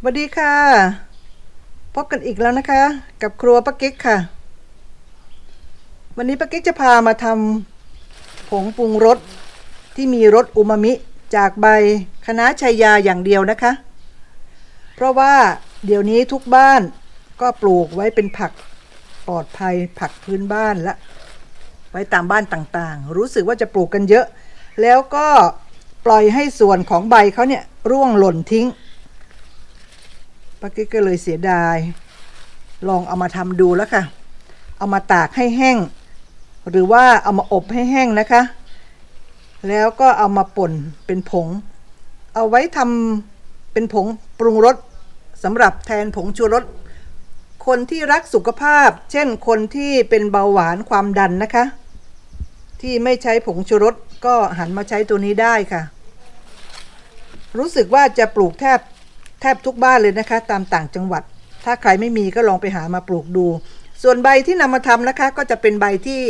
สวัสดีค่ะ พบกันอีกแล้วนะคะ กับครัวป้ากิ๊กค่ะ วันนี้ป้ากิ๊กจะพามาทำผงปรุงรสที่มีรสอูมามิจากใบคะน้าชัยยาอย่างเดียวนะคะ เพราะว่าเดี๋ยวนี้ทุกบ้านก็ปลูกไว้เป็นผักปลอดภัยผักพื้นบ้านและ ไว้ตามบ้านต่างๆ รู้สึกว่าจะปลูกกันเยอะ แล้วก็ปล่อยให้ส่วนของใบเขาเนี่ยร่วงหล่นทิ้ง ป้ากิ๊กก็เลยเสียดาย ลองเอามาทำดูแล้วค่ะ เอามาตากให้แห้ง หรือว่าเอามาอบให้แห้งนะคะ แล้วก็เอามาป่นเป็นผง เอาไว้ทำเป็นผงปรุงรสสำหรับแทนผงชูรสคนที่รักสุขภาพ เช่นคนที่เป็นเบาหวานความดันนะคะ ที่ไม่ใช้ผงชูรสก็หันมาใช้ตัวนี้ได้ค่ะ รู้สึกว่าจะปลูกแทบ แทบทุกบ้านเลยนะคะ ตามต่างจังหวัด ถ้าใครไม่มีก็ลองไปหามาปลูกดู ส่วนใบที่นำมาทำนะคะ ก็จะเป็นใบที่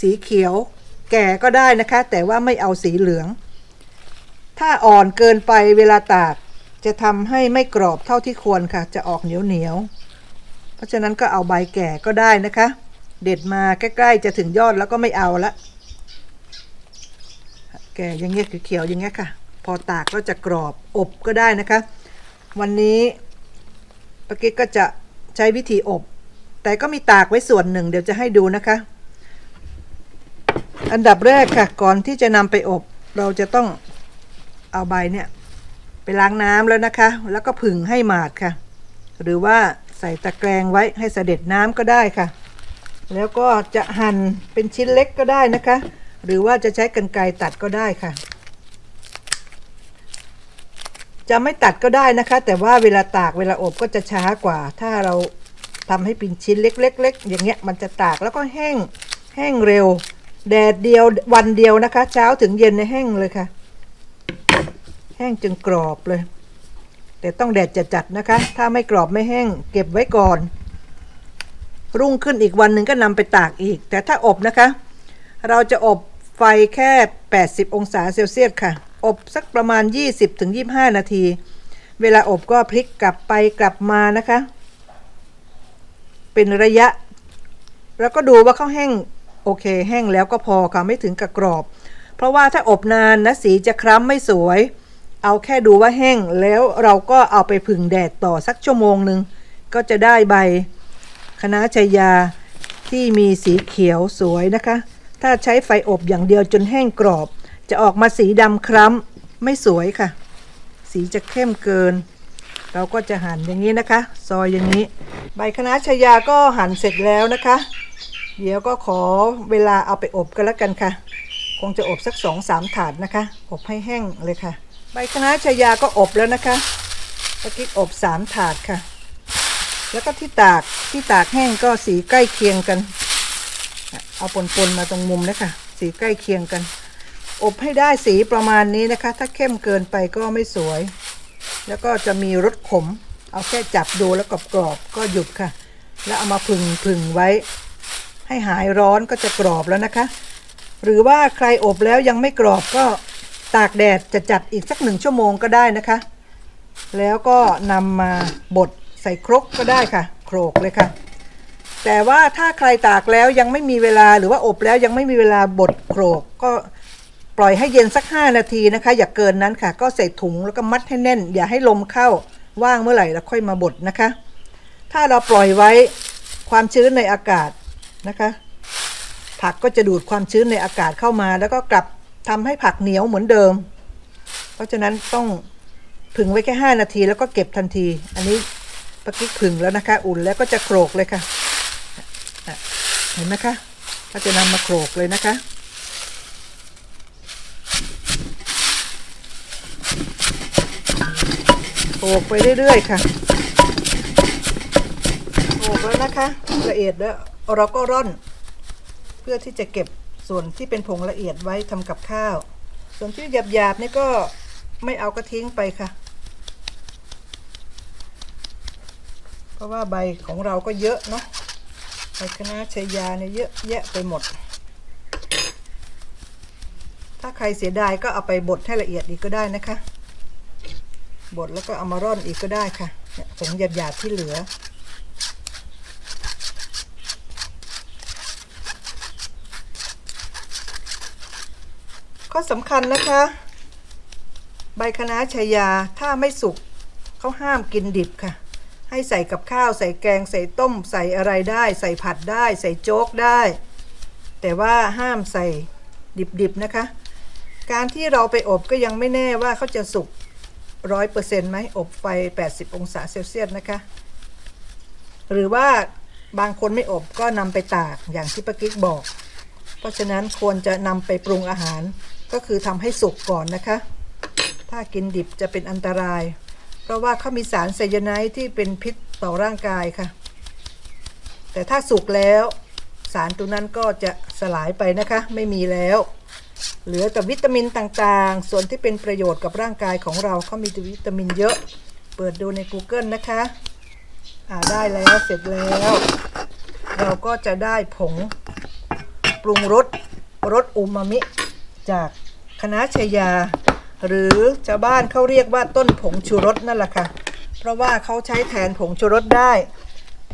สีเขียว แก่ก็ได้นะคะ แต่ว่าไม่เอาสีเหลือง ถ้าอ่อนเกินไปเวลาตาก จะทำให้ไม่กรอบเท่าที่ควรค่ะ จะออกเหนียวเหนียวๆเพราะฉะนั้นก็เอาใบแก่ก็ได้นะคะ เด็ดมาใกล้ๆจะถึงยอดแล้วก็ไม่เอาละแก่อยังเงี้ยเขียวอย่างเงี้ยค่ะ พอตากก็จะกรอบอบก็ได้นะคะ วันนี้ปากิ๊กก็จะใช้วิธีอบ แต่ก็มีตากไว้ส่วนหนึ่ง เดี๋ยวจะให้ดูนะคะ อันดับแรกค่ะ ก่อนที่จะนำไปอบ เราจะต้องเอาใบเนี่ย ไปล้างน้ำแล้วนะคะ แล้วก็ผึ่งให้หมาดค่ะ หรือว่าใส่ตะแกรงไว้ให้เสด็จน้ำก็ได้ค่ะ แล้วก็จะหั่นเป็นชิ้นเล็กก็ได้นะคะ หรือว่าจะใช้กรรไกรตัดก็ได้ค่ะ จะไม่ตัดก็ได้นะคะ แต่ว่าเวลาตากเวลาอบก็จะช้ากว่า ถ้าเราทำให้เป็นชิ้นเล็กๆๆอย่างเงี้ยมันจะตากแล้วก็แห้งแห้งเร็ว แดดเดียววันเดียวนะคะ เช้าถึงเย็นในยแห้งเลยค่ะ แห้งจนกรอบเลย แต่ต้องแดดจัดๆนะคะ ถ้าไม่กรอบไม่แห้ง เก็บไว้ก่อน รุ่งขึ้นอีกวันหนึ่งก็นำไปตากอีก แต่ถ้าอบนะคะ เราจะอบไฟแค่ 80 องศาเซลเซียสค่ะ อบสักประมาณ 20-25 นาที เวลาอบก็พลิกกลับไปกลับมานะคะ เป็นระยะ แล้วก็ดูว่าเขาแห้งโอเค แห้งแล้วก็พอค่ะไม่ถึงกับกรอบ เพราะว่าถ้าอบนานนะสีจะคล้ำไม่สวย เอาแค่ดูว่าแห้งแล้วเราก็เอาไปผึ่งแดดต่อสักชั่วโมงหนึ่งก็จะได้ใบคณะชัยยาที่มีสีเขียวสวยนะคะ ถ้าใช้ไฟอบอย่างเดียวจนแห้งกรอบ จะออกมาสีดำคล้ำไม่สวยค่ะ สีจะเข้มเกิน เราก็จะหั่นอย่างนี้นะคะ ซอยอย่างนี้ ใบคณะชัยาก็หั่นเสร็จแล้วนะคะ เดี๋ยวก็ขอเวลาเอาไปอบกันแล้วกันค่ะ คงจะอบสักสองสามถาดนะคะ อบให้แห้งเลยค่ะ ใบคณะชัยยาก็อบแล้วนะคะตะกี้อบสามถาดค่ะ แล้วก็ที่ตากที่ตากแห้งก็สีใกล้เคียงกัน เอาปนๆมาตรงมุมนะคะสีใกล้เคียงกัน อบให้ได้สีประมาณนี้นะคะ ถ้าเข้มเกินไปก็ไม่สวย แล้วก็จะมีรสขม เอาแค่จับดูแล้วกรอบๆก็หยุดค่ะ แล้วเอามาผึ่งผึ่งไว้ ให้หายร้อนก็จะกรอบแล้วนะคะ หรือว่าใครอบแล้วยังไม่กรอบก็ตากแดดจะจัดอีกสักหนึ่งชั่วโมงก็ได้นะคะ แล้วก็นำมาบดใส่ครกก็ได้ค่ะโขลกเลยค่ะ แต่ว่าถ้าใครตากแล้วยังไม่มีเวลาหรือว่าอบแล้วยังไม่มีเวลาบดโขลกก็ ปล่อยให้เย็นสัก 5 นาทีนะคะ อย่าเกินนั้นค่ะ ก็ใส่ถุงแล้วก็มัดให้แน่น อย่าให้ลมเข้าว่างเมื่อไหร่แล้วค่อยมาบดนะคะ ถ้าเราปล่อยไว้ความชื้นในอากาศนะคะ ผักก็จะดูดความชื้นในอากาศเข้ามา แล้วก็กลับทำให้ผักเหนียวเหมือนเดิม เพราะฉะนั้นต้องผึ่งไว้แค่ 5 นาทีแล้วก็เก็บทันที อันนี้ปะกิ๊กผึ่งแล้วนะคะ อุ่นแล้วก็จะโขลกเลยค่ะอะเห็นไหมคะ ก็จะนำมาโขลกเลยนะคะ โขกไปเรื่อยๆค่ะโขกแล้วนะคะละเอียดแล้วเราก็ร่อน เพื่อที่จะเก็บส่วนที่เป็นผงละเอียดไว้ทำกับข้าว ส่วนที่หยาบๆนี่ก็ไม่เอาก็ทิ้งไปค่ะ เพราะว่าใบของเราก็เยอะเนาะใบคะน้าชายาเนี่ยเยอะแยะไปหมด ถ้าใครเสียดายก็เอาไปบดให้ละเอียดอีกก็ได้นะคะ บดแล้วก็เอามาร่อนอีกก็ได้ค่ะผงหยาบๆที่เหลือ ข้อสำคัญนะคะ ใบคะน้าชายาถ้าไม่สุกเขาห้ามกินดิบค่ะ ให้ใส่กับข้าวใส่แกงใส่ต้ม ใส่อะไรได้ ใส่ผัดได้ ใส่โจ๊กได้ แต่ว่าห้ามใส่ดิบๆนะคะ การที่เราไปอบก็ยังไม่แน่ว่าเขาจะสุก ร้อยเปอร์เซ็นต์ไหมอบไฟ 80 องศาเซลเซียสนะคะ หรือว่าบางคนไม่อบก็นำไปตากอย่างที่ป้ากิ๊กบอก เพราะฉะนั้นควรจะนำไปปรุงอาหารก็คือทำให้สุกก่อนนะคะ ถ้ากินดิบจะเป็นอันตราย เพราะว่าเขามีสารไซยาไนด์ที่เป็นพิษต่อร่างกายค่ะ แต่ถ้าสุกแล้ว สารตัวนั้นก็จะสลายไปนะคะ ไม่มีแล้ว เหลือแต่วิตามินต่างๆ ส่วนที่เป็นประโยชน์กับร่างกายของเราเขามีวิตามินเยอะ เปิดดูใน Google นะคะอ่าได้แล้วเสร็จแล้ว เราก็จะได้ผงปรุงรสรสอูมามิ จากคณะชายา หรือชาวบ้านเขาเรียกว่าต้นผงชูรสนั่นแหละค่ะ เพราะว่าเขาใช้แทนผงชูรสได้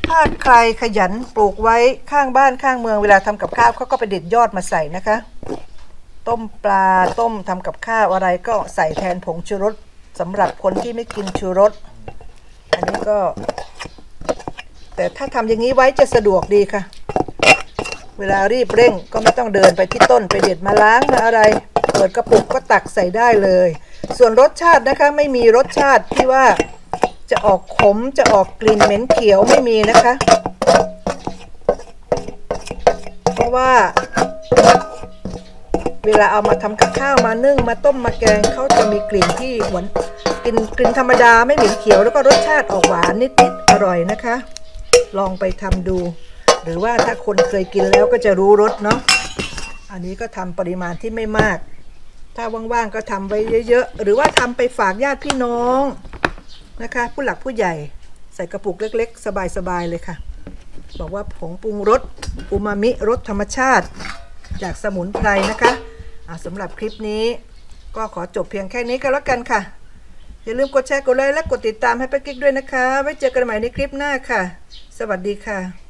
ถ้าใครขยันปลูกไว้ข้างบ้านข้างเมืองเวลาทำกับข้าวเขาก็ไปเด็ดยอดมาใส่นะคะ ต้มปลาต้มทำกับข้าวอะไรก็ใส่แทนผงชูรสสำหรับคนที่ไม่กินชูรส อันนี้ก็ แต่ถ้าทำอย่างนี้ไว้จะสะดวกดีค่ะ เวลารีบเร่งก็ไม่ต้องเดินไปที่ต้นไปเด็ดมาล้างมาอะไร เปิดกระปุกก็ตักใส่ได้เลย ส่วนรสชาตินะคะไม่มีรสชาติที่ว่าจะออกขมจะออกกลิ่นเหม็นเขียวไม่มีนะคะ เพราะว่า เวลาเอามาทำกับข้าวมานึ่งมาต้มมาแกงเขาจะมีกลิ่นที่หวานกลิ่นกลิ่นธรรมดาไม่เหม็นเขียวแล้วก็รสชาติออกหวานนิดๆอร่อยนะคะ ลองไปทำดู หรือว่าถ้าคนเคยกินแล้วก็จะรู้รสเนาะอันนี้ก็ทำปริมาณที่ไม่มาก ถ้าว่างๆก็ทำไว้เยอะๆหรือว่าทำไปฝากญาติพี่น้องนะคะ ผู้หลักผู้ใหญ่ใส่กระปุกเล็ก ๆ สบายๆเลยค่ะ บอกว่าผงปรุงรสอูมามิรสธรรมชาติจากสมุนไพรนะคะ สำหรับคลิปนี้ก็ขอจบเพียงแค่นี้ก็แล้วกันค่ะ อย่าลืมกดแชร์กดไลค์และกดติดตามให้ป้ากิ๊กด้วยนะคะ ไว้เจอกันใหม่ในคลิปหน้าค่ะ สวัสดีค่ะ